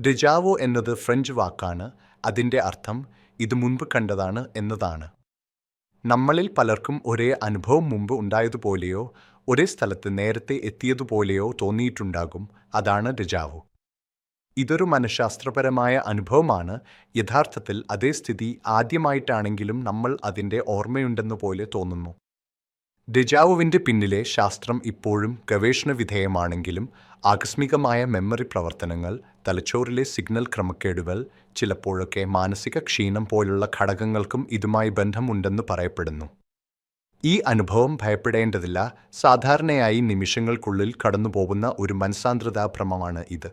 ഡെജാവോ എന്നത് ഫ്രഞ്ച് വാക്കാണ്. അതിന്റെ അർത്ഥം ഇത് മുൻപ് കണ്ടതാണ് എന്നതാണ്. നമ്മളിൽ പലർക്കും ഒരേ അനുഭവം മുമ്പ് ഉണ്ടായതുപോലെയോ ഒരേ സ്ഥലത്ത് നേരത്തെ എത്തിയതുപോലെയോ തോന്നിയിട്ടുണ്ടാകും. അതാണ് ഡെജാവോ. ഇതൊരു മനഃശാസ്ത്രപരമായ അനുഭവമാണ്. യഥാർത്ഥത്തിൽ അതേ സ്ഥിതി ആദ്യമായിട്ടാണെങ്കിലും നമ്മൾ അതിന്റെ ഓർമ്മയുണ്ടെന്ന് പോലെ തോന്നുന്നു. ഡെജാവുവിന്റെ പിന്നിലെ ശാസ്ത്രം ഇപ്പോഴും ഗവേഷണ വിധേയമാണെങ്കിലും ആകസ്മികമായ മെമ്മറി പ്രവർത്തനങ്ങൾ തലച്ചോറിലെ സിഗ്നൽ ക്രമക്കേടുകൾ ചിലപ്പോഴൊക്കെ മാനസിക ക്ഷീണം പോലുള്ള ഘടകങ്ങൾക്കും ഇതുമായി ബന്ധമുണ്ടെന്ന് പറയപ്പെടുന്നു. ഈ അനുഭവം ഭയപ്പെടേണ്ടതില്ല. സാധാരണയായി നിമിഷങ്ങൾക്കുള്ളിൽ കടന്നുപോകുന്ന ഒരു മനസാന്ദ്രതാഭ്രമമാണ് ഇത്.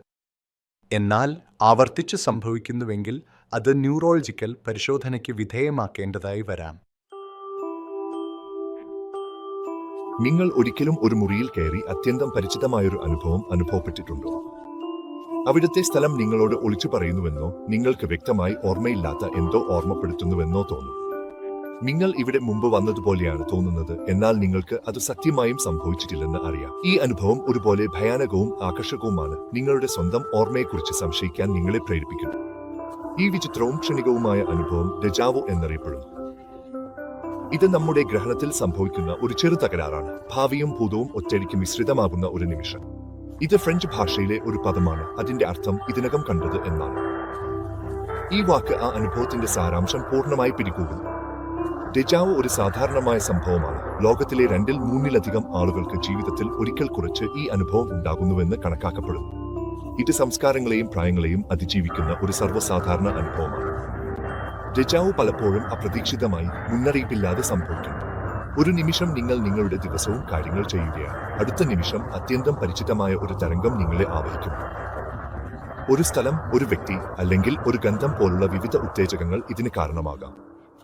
എന്നാൽ ആവർത്തിച്ച് സംഭവിക്കുന്നുവെങ്കിൽ അത് ന്യൂറോളജിക്കൽ പരിശോധനയ്ക്ക് വിധേയമാക്കേണ്ടതായി വരാം. നിങ്ങൾ ഒരിക്കലും ഒരു മുറിയിൽ കയറി അത്യന്തം പരിചിതമായൊരു അനുഭവം അനുഭവപ്പെട്ടിട്ടുണ്ടോ? അവിടുത്തെ സ്ഥലം നിങ്ങളോട് ഒളിച്ചു പറയുന്നുവെന്നോ നിങ്ങൾക്ക് വ്യക്തമായി ഓർമ്മയില്ലാത്ത എന്തോ ഓർമ്മപ്പെടുത്തുന്നുവെന്നോ തോന്നും. നിങ്ങൾ ഇവിടെ മുമ്പ് വന്നതുപോലെയാണ് തോന്നുന്നത് എന്നാൽ നിങ്ങൾക്ക് അത് സത്യമായും സംഭവിച്ചിട്ടില്ലെന്ന് അറിയാം. ഈ അനുഭവം ഒരുപോലെ ഭയാനകവും ആകർഷകവുമാണ്. നിങ്ങളുടെ സ്വന്തം ഓർമ്മയെക്കുറിച്ച് സംശയിക്കാൻ നിങ്ങളെ പ്രേരിപ്പിക്കുന്നു. ഈ വിചിത്രവും ക്ഷണികവുമായ അനുഭവം ഡെജാവോ എന്നറിയപ്പെടുന്നു. ഇത് നമ്മുടെ ഗ്രഹണത്തിൽ സംഭവിക്കുന്ന ഒരു ചെറു തകരാറാണ്. ഭാവിയും ഭൂതവും ഒറ്റയടിക്ക് മിശ്രിതമാകുന്ന ഒരു നിമിഷം. ഇത് ഫ്രഞ്ച് ഭാഷയിലെ ഒരു പദമാണ്. അതിന്റെ അർത്ഥം ഇതിനകം കണ്ടത് എന്നാണ്. ഈ വാക്ക് ആ അനുഭവത്തിന്റെ സാരാംശം പൂർണമായി പിടികൂടുന്നു. ഡെജാവ് ഒരു സാധാരണമായ സംഭവമാണ്. ലോകത്തിലെ രണ്ടിൽ മൂന്നിലധികം ആളുകൾക്ക് ജീവിതത്തിൽ ഒരിക്കൽ കുറച്ച് ഈ അനുഭവം ഉണ്ടാകുന്നുവെന്ന് കണക്കാക്കപ്പെടുന്നു. ഇത് സംസ്കാരങ്ങളെയും പ്രായങ്ങളെയും അതിജീവിക്കുന്ന ഒരു സർവസാധാരണ അനുഭവമാണ്. ഡെജാവു പലപ്പോഴും അപ്രതീക്ഷിതമായി മുന്നറിയിപ്പില്ലാതെ സംഭവിക്കുന്നു. ഒരു നിമിഷം നിങ്ങൾ നിങ്ങളുടെ ദിവസവും കാര്യങ്ങൾ ചെയ്യുകയാണ്. അടുത്ത നിമിഷം അത്യന്തം പരിചിതമായ ഒരു തരംഗം നിങ്ങളെ ആവഹിക്കും ഒരു സ്ഥലം ഒരു വ്യക്തി അല്ലെങ്കിൽ ഒരു ഗന്ധം പോലുള്ള വിവിധ ഉത്തേജകങ്ങൾ ഇതിന് കാരണമാകാം.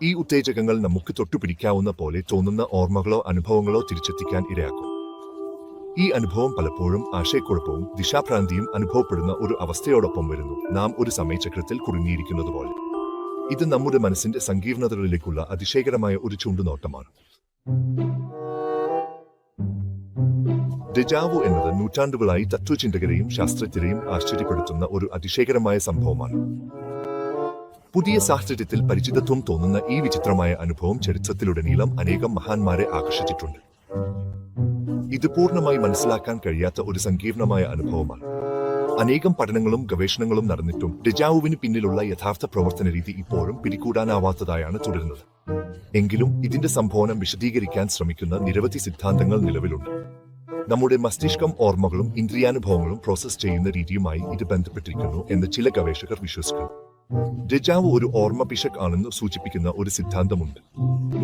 ഈ ഉത്തേജകങ്ങൾ നമുക്ക് തൊട്ടുപിടിക്കാവുന്ന പോലെ തോന്നുന്ന ഓർമ്മകളോ അനുഭവങ്ങളോ തിരിച്ചെത്തിക്കാൻ ഇടയാക്കും. ഈ അനുഭവം പലപ്പോഴും ആശയക്കുഴപ്പവും ദിശാഭ്രാന്തിയും അനുഭവപ്പെടുന്ന ഒരു അവസ്ഥയോടൊപ്പം വരുന്നു. നാം ഒരു സമയചക്രത്തിൽ കുടുങ്ങിയിരിക്കുന്നത് പോലെ ഇത് നമ്മുടെ മനസ്സിന്റെ സങ്കീർണതകളിലേക്കുള്ള അതിശയകരമായ ഒരു ചൂണ്ടുനോട്ടമാണ്. ഡെജാവു എന്നത് നൂറ്റാണ്ടുകളായി തത്വചിന്തകരെയും ശാസ്ത്രജ്ഞരെയും ആശ്ചര്യപ്പെടുത്തുന്ന ഒരു അതിശയകരമായ സംഭവമാണ്. പുതിയ സാഹചര്യത്തിൽ പരിചിതത്വം തോന്നുന്ന ഈ വിചിത്രമായ അനുഭവം ചരിത്രത്തിലുടനീളം അനേകം മഹാന്മാരെ ആകർഷിച്ചിട്ടുണ്ട്. ഇത് പൂർണമായി മനസ്സിലാക്കാൻ കഴിയാത്ത ഒരു സങ്കീർണമായ അനുഭവമാണ്. അനേകം പഠനങ്ങളും ഗവേഷണങ്ങളും നടന്നിട്ടും ഡെജാവുവിന് പിന്നിലുള്ള യഥാർത്ഥ പ്രവർത്തന രീതി ഇപ്പോഴും പിടികൂടാനാവാത്തതായാണ് തുടരുന്നത്. എങ്കിലും ഇതിന്റെ സംഭവനം വിശദീകരിക്കാൻ ശ്രമിക്കുന്ന നിരവധി സിദ്ധാന്തങ്ങൾ നിലവിലുണ്ട്. നമ്മുടെ മസ്തിഷ്കം ഓർമ്മകളും ഇന്ദ്രിയാനുഭവങ്ങളും പ്രോസസ് ചെയ്യുന്ന രീതിയുമായി ഇത് ബന്ധപ്പെട്ടിരിക്കുന്നു എന്ന് ചില ഗവേഷകർ വിശ്വസിക്കുന്നു. ഡെജാവു ഒരു ഓർമ്മ പിശക് ആണെന്ന് സൂചിപ്പിക്കുന്ന ഒരു സിദ്ധാന്തമുണ്ട്.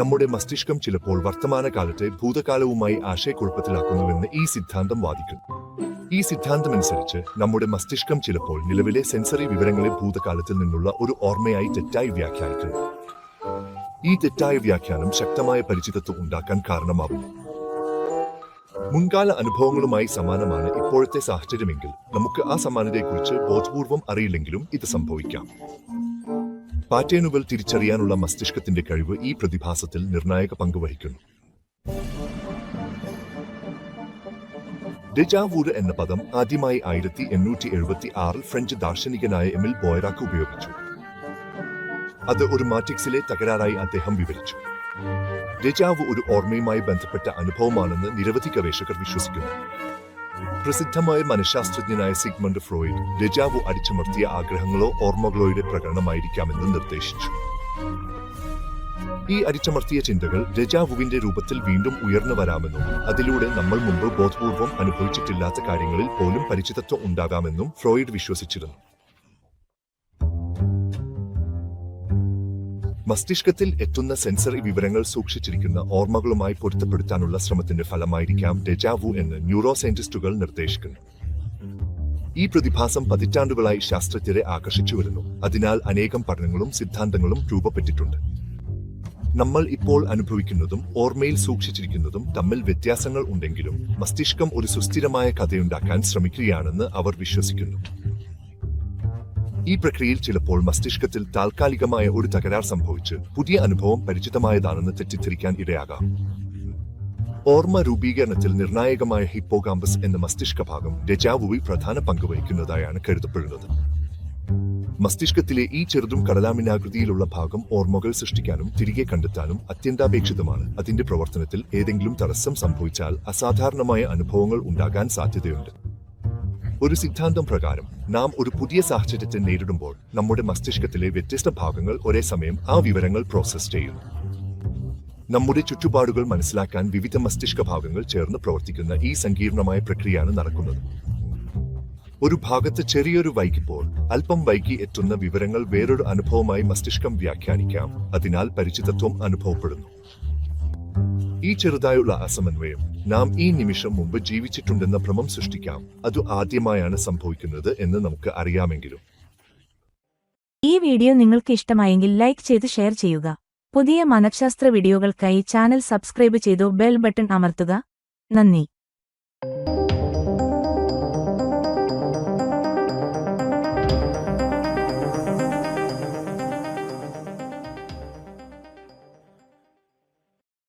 നമ്മുടെ മസ്തിഷ്കം ചിലപ്പോൾ വർത്തമാനകാലത്തെ ഭൂതകാലവുമായി ആശയക്കുഴപ്പത്തിലാക്കുന്നുവെന്ന് ഈ സിദ്ധാന്തം വാദിക്കുന്നു. ഈ സിദ്ധാന്തമനുസരിച്ച് നമ്മുടെ മസ്തിഷ്കം ചിലപ്പോൾ നിലവിലെ സെൻസറി വിവരങ്ങളെ ഭൂതകാലത്തിൽ നിന്നുള്ള ഒരു ഓർമ്മയായി തെറ്റായി വ്യാഖ്യാനിക്കുന്നു. ഈ തെറ്റായ വ്യാഖ്യാനം ശക്തമായ പരിചിതത്വം ഉണ്ടാക്കാൻ കാരണമാകുന്നു. മുൻകാല അനുഭവങ്ങളുമായി സമാനമാണ് ഇപ്പോഴത്തെ സാഹചര്യമെങ്കിൽ നമുക്ക് ആ സമാനതയെക്കുറിച്ച് ബോധപൂർവം അറിയില്ലെങ്കിലും ഇത് സംഭവിക്കാം. പാറ്റേണുകൾ തിരിച്ചറിയാനുള്ള മസ്തിഷ്കത്തിന്റെ കഴിവ് ഈ പ്രതിഭാസത്തിൽ നിർണായക പങ്ക് വഹിക്കുന്നു. ഡെജാവൂര് എന്ന പദം ആദ്യമായി ആയിരത്തി എണ്ണൂറ്റി എഴുപത്തി ആറിൽ ഫ്രഞ്ച് ദാർശനികനായ എമിൽ ബോയറാക്ക് ഉപയോഗിച്ചു. അത് ഒരു മാറ്റിക്സിലെ തകരാറായി അദ്ദേഹം വിവരിച്ചു. ഡെജാവ് ഒരു ഓർമ്മയുമായി ബന്ധപ്പെട്ട അനുഭവമാണെന്ന് നിരവധി ഗവേഷകർ വിശ്വസിക്കുന്നു. പ്രസിദ്ധമായ മനഃശാസ്ത്രജ്ഞനായ സിഗ്മണ്ട് ഫ്രോയിഡ് ഡെജാവു അടിച്ചമർത്തിയ ആഗ്രഹങ്ങളോ ഓർമ്മകളോയുടെ പ്രകടനമായിരിക്കാമെന്ന് നിർദ്ദേശിച്ചു. ഈ അരിച്ചമർത്തിയ ചിന്തകൾ രജാവുവിന്റെ രൂപത്തിൽ വീണ്ടും ഉയർന്നു വരാമെന്നും അതിലൂടെ നമ്മൾ മുമ്പ് ബോധപൂർവം അനുഭവിച്ചിട്ടില്ലാത്ത കാര്യങ്ങളിൽ പോലും പരിചിതത്വം ഉണ്ടാകാമെന്നും ഫ്രോയിഡ് വിശ്വസിച്ചിരുന്നു. മസ്തിഷ്കത്തിൽ എത്തുന്ന സെൻസറി വിവരങ്ങൾ സൂക്ഷിച്ചിരിക്കുന്ന ഓർമ്മകളുമായി പൊരുത്തപ്പെടുത്താനുള്ള ശ്രമത്തിന്റെ ഫലമായിരിക്കാം ഡെജാവു എന്ന് ന്യൂറോ സയന്റിസ്റ്റുകൾ നിർദ്ദേശിക്കുന്നു. ഈ പ്രതിഭാസം പതിറ്റാണ്ടുകളായി ശാസ്ത്രജ്ഞരെ ആകർഷിച്ചു വരുന്നു. അതിനാൽ അനേകം പഠനങ്ങളും സിദ്ധാന്തങ്ങളും രൂപപ്പെട്ടിട്ടുണ്ട്. നമ്മൾ ഇപ്പോൾ അനുഭവിക്കുന്നതും ഓർമ്മയിൽ സൂക്ഷിച്ചിരിക്കുന്നതും തമ്മിൽ വ്യത്യാസങ്ങൾ ഉണ്ടെങ്കിലും മസ്തിഷ്കം ഒരു സുസ്ഥിരമായ കഥയുണ്ടാക്കാൻ ശ്രമിക്കുകയാണെന്ന് അവർ വിശ്വസിക്കുന്നു. ഈ പ്രക്രിയയിൽ ചിലപ്പോൾ മസ്തിഷ്കത്തിൽ താൽക്കാലികമായ ഒരു തകരാർ സംഭവിച്ച് പുതിയ അനുഭവം പരിചിതമായതാണെന്ന് തെറ്റിദ്ധരിക്കാൻ ഇടയാകാം. ഓർമ്മ രൂപീകരണത്തിൽ നിർണായകമായ ഹിപ്പോകാമ്പസ് എന്ന മസ്തിഷ്ക ഭാഗം രജാവുവിൽ പ്രധാന പങ്ക് വഹിക്കുന്നതായാണ് കരുതപ്പെടുന്നത്. മസ്തിഷ്കത്തിലെ ഈ ചെറുതും കടലാമിനാകൃതിയിലുള്ള ഭാഗം ഓർമ്മകൾ സൃഷ്ടിക്കാനും തിരികെ കണ്ടെത്താനും അത്യന്താപേക്ഷിതമാണ്. അതിന്റെ പ്രവർത്തനത്തിൽ ഏതെങ്കിലും തടസ്സം സംഭവിച്ചാൽ അസാധാരണമായ അനുഭവങ്ങൾ ഉണ്ടാകാൻ സാധ്യതയുണ്ട്. ഒരു സിദ്ധാന്തം പ്രകാരം നാം ഒരു പുതിയ സാഹചര്യത്തെ നേരിടുമ്പോൾ നമ്മുടെ മസ്തിഷ്കത്തിലെ വ്യത്യസ്ത ഭാഗങ്ങൾ ഒരേ സമയം ആ വിവരങ്ങൾ പ്രോസസ് ചെയ്യുന്നു. നമ്മുടെ ചുറ്റുപാടുകൾ മനസ്സിലാക്കാൻ വിവിധ മസ്തിഷ്ക ഭാഗങ്ങൾ ചേർന്ന് പ്രവർത്തിക്കുന്ന ഈ സങ്കീർണമായ പ്രക്രിയയാണ് നടക്കുന്നത്. ഒരു ഭാഗത്ത് ചെറിയൊരു വൈകിപ്പോൾ അല്പം വൈകി എത്തുന്ന വിവരങ്ങൾ വേറൊരു അനുഭവമായി മസ്തിഷ്കം വ്യാഖ്യാനിക്കാം. അതിനാൽ പരിചിതത്വം അനുഭവപ്പെടുന്നു. ഈ ചെറുതായുള്ള അസമന്വയം നാം ഈ നിമിഷം മുമ്പ് ജീവിച്ചിട്ടുണ്ടെന്ന ഭ്രമം സൃഷ്ടിക്കാം. അത് ആദ്യമായാണ് സംഭവിക്കുന്നത് എന്ന് നമുക്ക് അറിയാമെങ്കിലും. ഈ വീഡിയോ നിങ്ങൾക്ക് ഇഷ്ടമായെങ്കിൽ ലൈക്ക് ചെയ്ത് ഷെയർ ചെയ്യുക. പുതിയ മനഃശാസ്ത്ര വീഡിയോകൾക്കായി ചാനൽ സബ്സ്ക്രൈബ് ചെയ്തു ബെൽ ബട്ടൺ അമർത്തുക. നന്ദി.